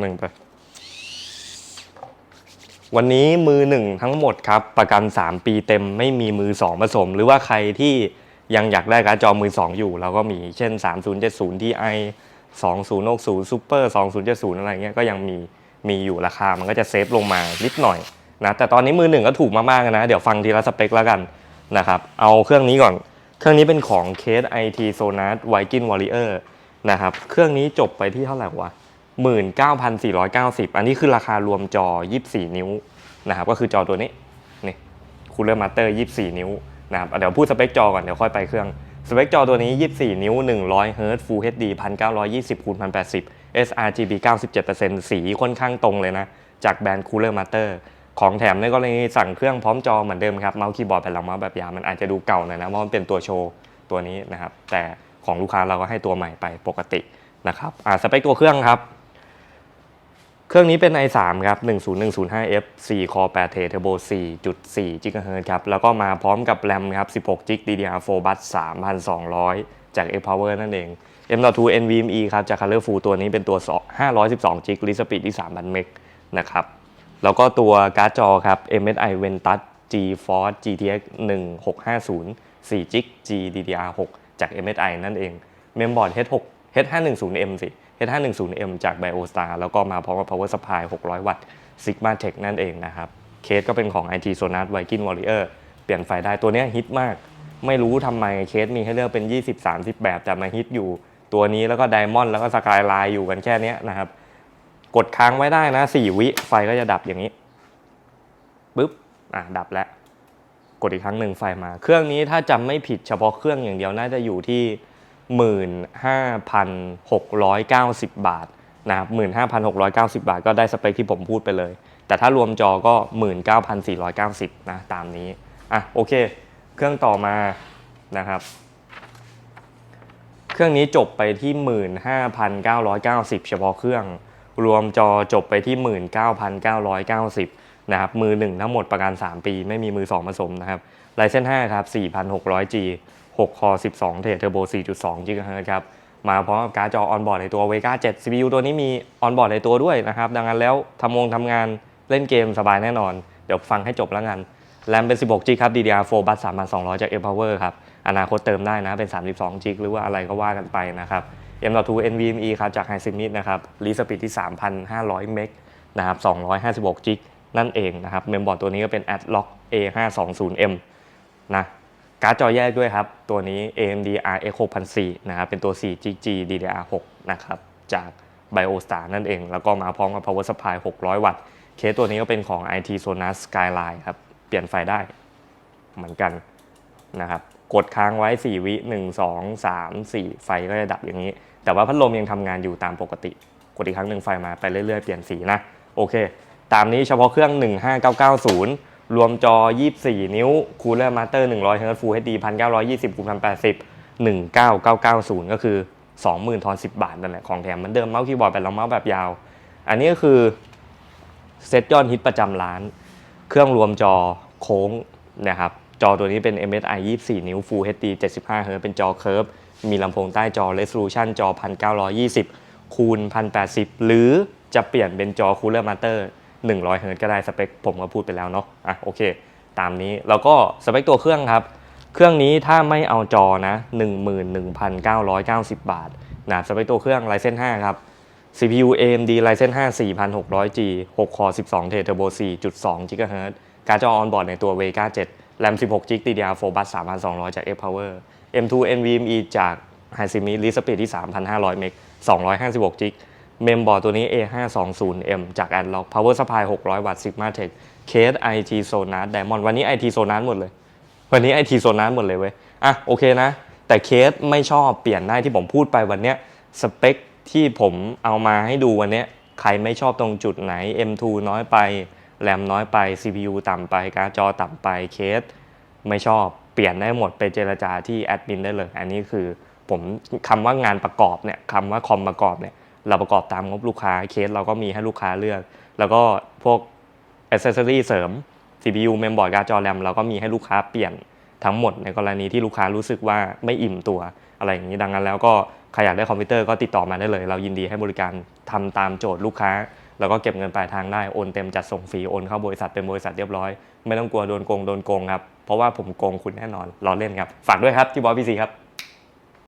หนึ่งไป วันนี้มือหนึ่งทั้งหมดครับ ประกัน 3 ปีเต็มไม่มีมือ 2 ผสม หรือว่าใครที่ยังอยากได้การ์ดจอมือ 2 อยู่เราก็มีเช่น 3070 Ti 2060 Super 2070 อะไรเงี้ยก็ยังมีมีอยู่ราคา มันก็จะเซฟลงมานิดหน่อยนะแต่ตอนนี้มือหนึ่งก็ถูกมากๆนะ เดี๋ยวฟังทีละสเปคแล้วกันนะครับ เอาเครื่องนี้ก่อน เครื่องนี้เป็นของ Case IT Sonar Viking Warrior นะครับ เครื่องนี้จบไปที่เท่าไหร่วะ 19,490 อันนี้คือราคารวมจอ 24 นิ้วนะครับก็คือจอตัวนี้นี่ Cooler Master 24 นิ้วนะครับเดี๋ยวพูดสเปคจอก่อนเดี๋ยวค่อยไปเครื่องสเปคจอตัวนี้ 24 นิ้ว 100 Hz Full HD 1920คูณ1080 sRGB 97%สีค่อนข้างตรงเลยนะ จากแบรนด์ Cooler Master ของแถมในกรณีสั่งเครื่องพร้อมจอเหมือนเดิมครับ เมาส์คีย์บอร์ดแผ่นรองเมาส์แบบยาวมันอาจจะดูเก่าหน่อยนะ เพราะมันเป็นตัวโชว์ตัวนี้นะครับ แต่ของลูกค้าเราก็ให้ตัวใหม่ไปปกตินะครับสเปคตัวเครื่องครับ เครื่องนี้เป็น i3 ครับ 10105F 4 Core 8 Thread Turbo 4.4 GHz ครับ แล้วก็มาพร้อมกับแรมครับ16 g DDR4 bus 3,200 จาก X-Power นั่นเอง M.2 NVMe ครับ จาก Colorful ตัวนี้เป็นตัว 512 g ลิสปีดที่3,000 เมกนะครับ แล้วก็ตัวการ์ดจอครับ MSI Ventus GeForce GTX 1650 4 g GDDR6 จาก MSI นั่นเอง เมมบอร์ด H6 H510M สิ H510M จาก BioStar แล้วก็มาพร้อมกับ Power Supply 600 วัตต์ Sigma Tech นั่นเองนะครับ เคสก็เป็นของ IT Sonar Viking Warrior เปลี่ยนไฟได้ตัวนี้ฮิตมาก ไม่รู้ทำไมเคสมีให้เลือกเป็น 20-30 แบบ แต่มาฮิตอยู่ตัวนี้แล้วก็ Diamond แล้วก็ Skyline อยู่กันแค่นี้นะครับ กดค้างไว้ได้นะ 4 วิไฟก็จะดับอย่างนี้ปึ๊บอะดับแล้วกดอีกครั้งหนึ่งไฟมา เครื่องนี้ถ้าจำไม่ผิดเฉพาะเครื่องอย่างเดียวน่าจะอยู่ที่ 15,690 บาทนะครับ15,690 บาท ก็ได้สเปคที่ผมพูดไปเลย แต่ถ้ารวมจอก็ 19,490นะตามนี้อะโอเค เครื่องต่อมานะครับ เครื่องนี้จบไปที่ 15,990 เฉพาะเครื่อง รวมจอจบไปที่ 19,990นะครับมือหนึ่งทั้งหมดประกัน 3 ปี ไม่มีมือ 2 ผสมนะครับไลเซน5ครับ 4,600G 6 คอ 12 เทรดเทอร์โบ 4.2 GHz ครับ มาพร้อมกับการ์ดจอออนบอร์ดในตัว Vega 7 CPU ตัวนี้มีออนบอร์ดในตัวด้วยนะครับ ดังนั้นแล้วทำงงทำงานเล่นเกมสบายแน่นอน เดี๋ยวฟังให้จบแล้วกันแรมเป็น 16 g ครับ DDR4 บัส3,200 จาก Empower ครับ อนาคตเติมได้นะ เป็น 32 g หรือว่าอะไรก็ว่ากันไปนะครับ M.2 NVMe ครับ จาก Hisense นะครับ รีสปีดที่ 3,500 เมกนะครับ 256 g นั่นเองนะครับ เมมบอร์ดตัวนี้ก็เป็น Adlock A520M นะ การ์ดจอแยกด้วยครับ ตัวนี้ AMD RX 6004นะครับ เป็นตัว 4GB DDR6 นะครับ จาก BioStar นั่นเอง แล้วก็มาพร้อมกับ Power Supply 600 วัตต์ เคสตัวนี้ก็เป็นของ IT Sonar Skyline ครับ เปลี่ยนไฟได้เหมือนกันนะครับ กดค้างไว้ 4 วิ 1 2 3 4 ไฟก็จะดับอย่างนี้ แต่ว่าพัดลมยังทำงานอยู่ตามปกติ กดอีกครั้งหนึ่งไฟมาไปเรื่อยๆ เปลี่ยนสีนะ โอเค ตามนี้เฉพาะเครื่อง 15990 รวมจอ 24 นิ้ว Cooler Master 100 Hz Full HD 1920 คูณ1080 19990 ก็คือ 20,000ทอน 10 บาทนั่นแหละของแถมเหมือนเดิมเมาส์คีย์บอร์ดเป็นรองเมาส์แบบยาว อันนี้ก็คือเซตยอดฮิตประจำร้าน เครื่องรวมจอโค้งนะครับ จอตัวนี้เป็น MSI 24 นิ้ว Full HD 75 Hz เป็นจอเคิร์ฟ มีลำโพงใต้จอ Resolution จอ 1920 คูณ1080 หรือจะเปลี่ยนเป็นจอ Cooler Master 100 Hz ก็ได้สเปคผมก็พูดไปแล้วเนาะอะโอเค ตามนี้แล้วก็สเปคตัวเครื่องครับ เครื่องนี้ถ้าไม่เอาจอนะ 11,990 บาทนะสเปคตัวเครื่อง Ryzen 5 ครับ CPU AMD Ryzen 5 4600G 6 คอ 12 เทรดเทอร์โบ 4.2 GHz การ์ดจอออนบอร์ดในตัว Vega 7 RAM 16 GB DDR4 บัส3,200 จาก X-Power M2 NVMe จาก Hisense รีสปีดที่ 3,500 เมก256 GB เมมบอร์ดตัวนี้ A520M จาก Adlock Power Supply 600 วัตต์ Sigma Tech Case IT Sonar Diamond วันนี้ IT Sonar หมดเลย วันนี้ IT Sonar หมดเลยเว้ย อะโอเคนะ แต่เคสไม่ชอบเปลี่ยนได้ที่ผมพูดไปวันเนี้ยสเปคที่ผมเอามาให้ดูวันเนี้ยใครไม่ชอบตรงจุดไหน M2 น้อยไปแรมน้อยไป CPU ต่ำไปการ์ดจอต่ำไปเคส ไม่ชอบเปลี่ยนได้หมดไปเจรจาที่แอดมินได้เลย อันนี้คือผมคำว่างานประกอบเนี่ยคำว่าคอมประกอบเนี่ย เราประกอบตามงบลูกค้าเคสเราก็มีให้ลูกค้าเลือก แล้วก็พวกอ c เซสซอรี่เสริม CPU เมมบอร์ดการ์ดจอแรมเราก็มีให้ลูกค้าเปลี่ยนทั้งหมดในกรณีที่ลูกค้ารู้สึกว่าไม่อิ่มตัวอะไรอย่างนี้ดังนั้นแล้วก็ใครอยากได้คอมพิวเตอร์ก็ติดต่อมาได้เลย เรายินดีให้บริการทำตามโจทย์ลูกค้า แล้วก็เก็บเงินปลายทางได้โอนเต็มจัดส่งฟรีโอนเข้าบริษัทเป็นบริษัทเรียบร้อย ไม่ต้องกลัวโดนโกงโดนโกงครับเพราะว่าผมโกงคุณแน่นอนรอเล่นครับฝากด้วยครับที่บอยพีซีครับ